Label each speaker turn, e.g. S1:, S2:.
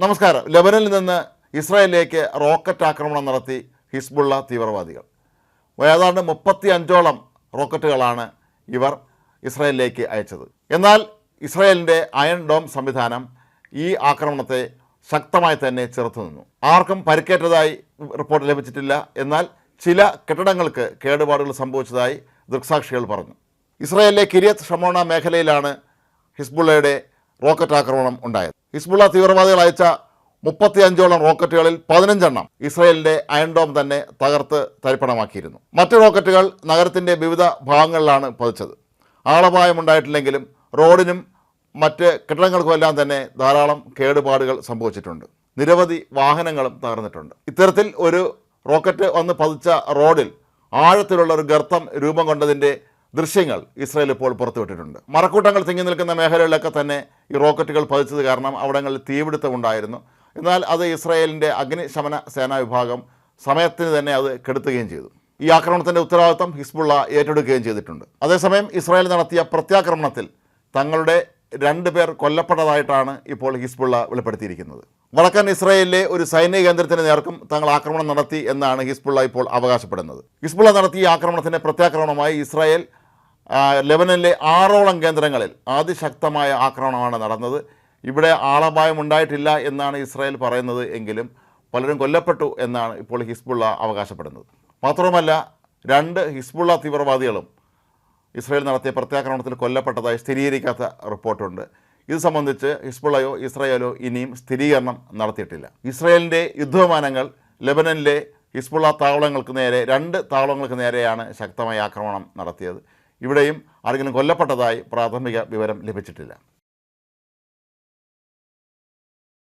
S1: നമസ്കാരം. ലെബനനിൽ നിന്ന് ഇസ്രായേലിലേക്ക് റോക്കറ്റ് ആക്രമണം നടത്തി ഹിസ്ബുള്ള തീവ്രവാദികൾ. ഏതാണ്ട് മുപ്പത്തി അഞ്ചോളം റോക്കറ്റുകളാണ് ഇവർ ഇസ്രായേലിലേക്ക് അയച്ചത്. എന്നാൽ ഇസ്രായേലിന്റെ അയൺ ഡോം സംവിധാനം ഈ ആക്രമണത്തെ ശക്തമായി തന്നെ ചെറുത്തു നിന്നു. ആർക്കും പരിക്കേറ്റതായി റിപ്പോർട്ട് ലഭിച്ചിട്ടില്ല. എന്നാൽ ചില കെട്ടിടങ്ങൾക്ക് കേടുപാടുകൾ സംഭവിച്ചതായി ദൃക്സാക്ഷികൾ പറഞ്ഞു. ഇസ്രായേലിലെ കിരിയത്ത് ഷമോണ മേഖലയിലാണ് ഹിസ്ബുള്ളയുടെ റോക്കറ്റ് ആക്രമണം ഉണ്ടായത്. ഹിസ്ബുള്ള തീവ്രവാദികൾ അയച്ച മുപ്പത്തി അഞ്ചോളം റോക്കറ്റുകളിൽ പതിനഞ്ചെണ്ണം ഇസ്രായേലിന്റെ അയൺഡോം തന്നെ തകർത്ത് തരിപ്പണമാക്കിയിരുന്നു. മറ്റ് റോക്കറ്റുകൾ നഗരത്തിന്റെ വിവിധ ഭാഗങ്ങളിലാണ് പതിച്ചത്. ആളപായമുണ്ടായിട്ടില്ലെങ്കിലും റോഡിനും മറ്റ് കെട്ടിടങ്ങൾക്കുമെല്ലാം തന്നെ ധാരാളം കേടുപാടുകൾ സംഭവിച്ചിട്ടുണ്ട്. നിരവധി വാഹനങ്ങളും തകർന്നിട്ടുണ്ട്. ഇത്തരത്തിൽ ഒരു റോക്കറ്റ് വന്ന് പതിച്ച റോഡിൽ ആഴത്തിലുള്ള ഒരു ഗർത്തം രൂപം കൊണ്ടതിന്റെ ദൃശ്യങ്ങൾ ഇസ്രായേൽ ഇപ്പോൾ പുറത്തുവിട്ടിട്ടുണ്ട്. മറക്കൂട്ടങ്ങൾ തിങ്ങി നിൽക്കുന്ന മേഖലകളിലൊക്കെ തന്നെ ഈ റോക്കറ്റുകൾ പതിച്ചത് കാരണം അവിടങ്ങളിൽ തീപിടുത്തം ഉണ്ടായിരുന്നു. എന്നാൽ അത് ഇസ്രായേലിന്റെ അഗ്നിശമന സേനാ വിഭാഗം സമയത്തിന് തന്നെ അത് കെടുത്തുകയും ചെയ്തു. ഈ ആക്രമണത്തിന്റെ ഉത്തരവാദിത്തം ഹിസ്ബുള്ള ഏറ്റെടുക്കുകയും ചെയ്തിട്ടുണ്ട്. അതേസമയം ഇസ്രായേൽ നടത്തിയ പ്രത്യാക്രമണത്തിൽ തങ്ങളുടെ രണ്ട് പേർ കൊല്ലപ്പെട്ടതായിട്ടാണ് ഇപ്പോൾ ഹിസ്ബുള്ള വെളിപ്പെടുത്തിയിരിക്കുന്നത്. വടക്കൻ ഇസ്രായേലിലെ ഒരു സൈനിക കേന്ദ്രത്തിന് നേർക്കും തങ്ങൾ ആക്രമണം നടത്തി എന്നാണ് ഹിസ്ബുള്ള ഇപ്പോൾ അവകാശപ്പെടുന്നത്. ഹിസ്ബുള്ള നടത്തിയ ആക്രമണത്തിന്റെ പ്രത്യാക്രമണമായി ഇസ്രായേൽ ലെബനനിലെ ആറോളം കേന്ദ്രങ്ങളിൽ അതിശക്തമായ ആക്രമണമാണ് നടന്നത്. ഇവിടെ ആളപായം ഉണ്ടായിട്ടില്ല എന്നാണ് ഇസ്രായേൽ പറയുന്നത് എങ്കിലും പലരും കൊല്ലപ്പെട്ടു എന്നാണ് ഇപ്പോൾ ഹിസ്ബുള്ള അവകാശപ്പെടുന്നത്. മാത്രവുമല്ല രണ്ട് ഹിസ്ബുള്ള തീവ്രവാദികളും ഇസ്രായേൽ നടത്തിയ പ്രത്യാക്രമണത്തിൽ കൊല്ലപ്പെട്ടതായി സ്ഥിരീകരിക്കാത്ത റിപ്പോർട്ടുണ്ട്. ഇത് സംബന്ധിച്ച് ഹിസ്ബുള്ളയോ ഇസ്രായേലോ ഇനിയും സ്ഥിരീകരണം നടത്തിയിട്ടില്ല. ഇസ്രായേലിന്റെ യുദ്ധവിമാനങ്ങൾ ലെബനനിലെ ഹിസ്ബുള്ള താവളങ്ങൾക്ക് നേരെ രണ്ട് താവളങ്ങൾക്ക് നേരെയാണ് ശക്തമായ ആക്രമണം നടത്തിയത്. ഇവിടെയും ആരെങ്കിലും കൊല്ലപ്പെട്ടതായി പ്രാഥമിക വിവരം ലഭിച്ചിട്ടില്ല.